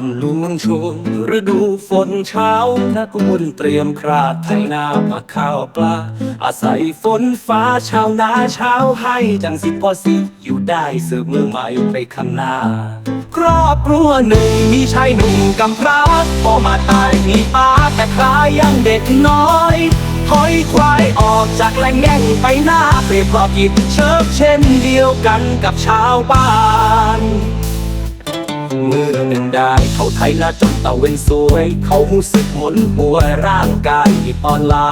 อนลุงชุนฤดูฝนเช้า ถ้ากุมลเตรียมคราดไถนามาข้าวปลา อาศัยฝนฟ้าชาวนาเช้าให้จังสิพอสิ อยู่ได้สืบมือใหม่ไปข้างหน้า ครอบครัวหนึ่งมีชายหนุ่มกำพร้าพอมาตายมีป้าแต่คลายยังเด็กน้อยถอยควายออกจากแหล่งแง่งไปหน้าเปรียบเพราะกิจเชิบเช่นเดียวกันกับชาวบ้าน มือหนึ่งได้เขาไทยละจนตะเวนสวย เขาหูสึกหมนหัวร่างกายอ่อนล้า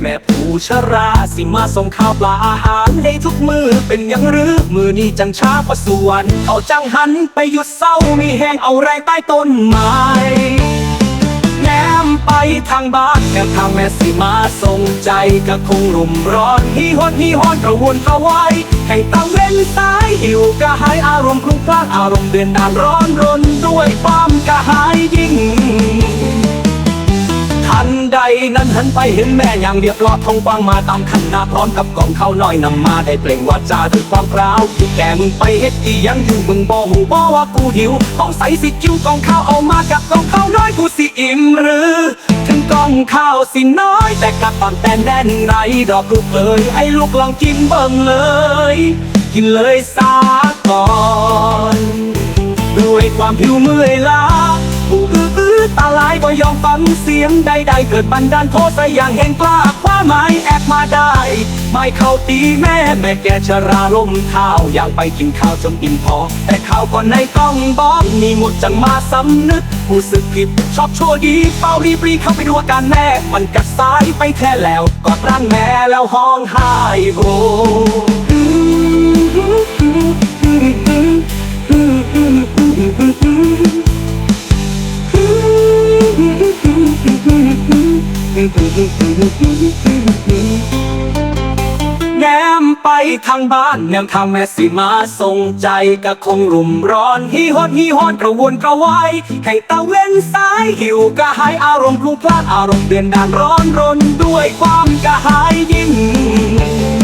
แม่ผู้ชราสิมาส่งข้าวปลาอาหารให้ทุกมือเป็นยังหรือมือนี้จังช้าประสวนเขาจังหันไปหยุดเศร้ามีแห้งเอาแรงใต้ต้นไม้แนมไปทางบ้านแนมทางแม่สิมาส่งใจก็คงรุมร้อนฮีฮอนฮีฮอนกระวนกระวาย ให้ตะเว้นสายหิวกระหายอารมณ์คลุ้มคลั่งอารมณ์เดือนดานร้อนรนด้วยความกระหายยิ่ง ทันใดนั้นหันไปเห็นแม่อย่างเรียบรอยทองฟังมาตามคันนาพร้อมกับกองข้าวน้อยนำมาได้เปล่งวาจาด้วยความกล้าวที่แกมึงไปเฮ็ดอียังอยู่มึงบ่หูบ่ว่ากูหิวต้องใส่สิกิ้วกองข้าวเอามากับกองข้าวน้อยกูสิอิ่มหรือ ถึงกล้องข้าวสิน้อย แต่กับตอนแตนแดนในดอกลูกเอ๋ยให้ลูกลองกินเบิ่งเลย กินเลยสาก่อน ด้วยความผิวเมื่อยล้าผู้อื้อตาลายบ่ยอมฟังเสียงใดๆเกิดบันดาลโทษอย่างแห่งกล้า ไม้แอบมาได้ ไม่เข้าตีแม่แม่แกชราล้มเท้าอยากไปกินข้าวจนอิ่มพอ แต่ข้าวก่อนในกล้องบอกมีหมดจังมาสำนึกผู้สึกผิด ชอบชั่วดีเฝ้ารีบรีเข้าไปดูอาการแม่ มันกัดซ้ายไปแท้แล้วกอดร่างแม่แล้วห้องไห้โฮ แนมไปทางบ้านแนมทางแม่สิมาส่งใจก็คงรุมร้อนฮีฮอนฮีฮอนกระวนกระวายให้ตะเว้นสายหิวกระหายอารมณ์พลุกพล่านอารมณ์เดือนดานร้อนรนด้วยความกระหายยิ่ง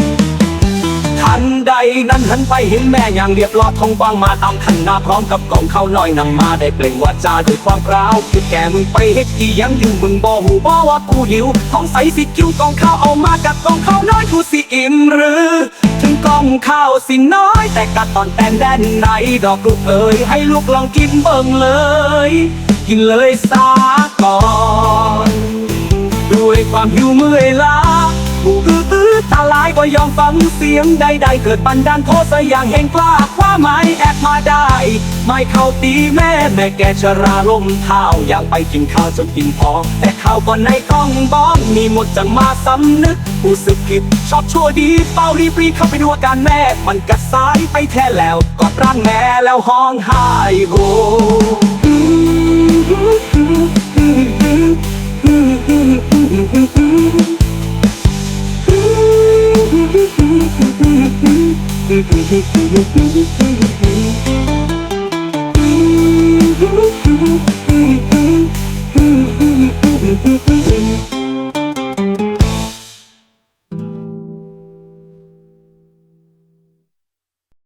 ทันใดนั้นหันไปเห็นแม่อย่างเรียบร้อยทองกวางมาตามคันนาพร้อมกับกล่องข้าวน้อยนำมาได้เปล่งวาจาด้วยความกล้าวคือแกมึงไปเฮ็ดอีหยังอยู่มึงบ่หูบ่ว่ากูหิวท้องใสสิกิ้วกล่องข้าวเอามากับกล่องข้าวน้อยกูสิอิ่มหรือถึงกล่องข้าวสิน้อย แต่กัดตอนแตนแดนในดอกลูกเอ๋ยให้ลูกลองกินเบิ่งเลย กินเลยสาก่อน ด้วยความหิวเมื่อยล้าผู้อื้ออื้อตา ลายก็ยอมฟังเสียงใดๆเกิดบันดาลโทษอย่างแห่งกล้าคว้าไม้แอบมาได้ ไม่เข้าตีแม่แม่แกชราลมเท้าอยากไปกินข้าวจนกินพอ แต่ข้าวก่อนในกล้องบ้องมีหมดจังมาสำนึกผู้สึกผิดชอบชั่วดีเป้ารีบรีเข้าไปดูอาการแม่ มันกัดซ้ายไปแท้แล้วกอดร่างแม่แล้วห้องไห้โฮ แ